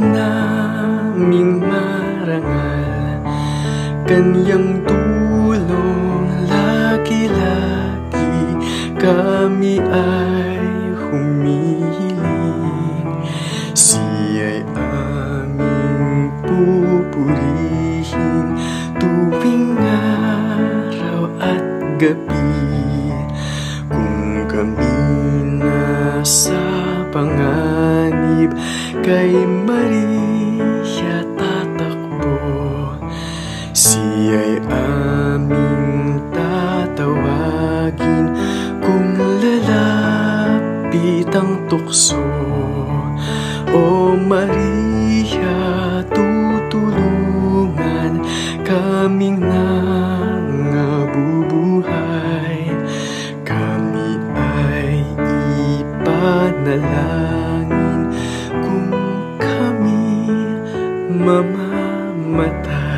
naming marangal. Kanyang tulong laki-laki Kami ay humihiling Siya'y aming pupurihin Tuwing araw at gabi. Kung kami nasa pangalan panganib kay Maria tatakbo. Siya'y aming tatawagin kung lalapit ang tukso. O Maria, tutulungan kaming nangabubuhay. Kami ay ipanalangin mamamatay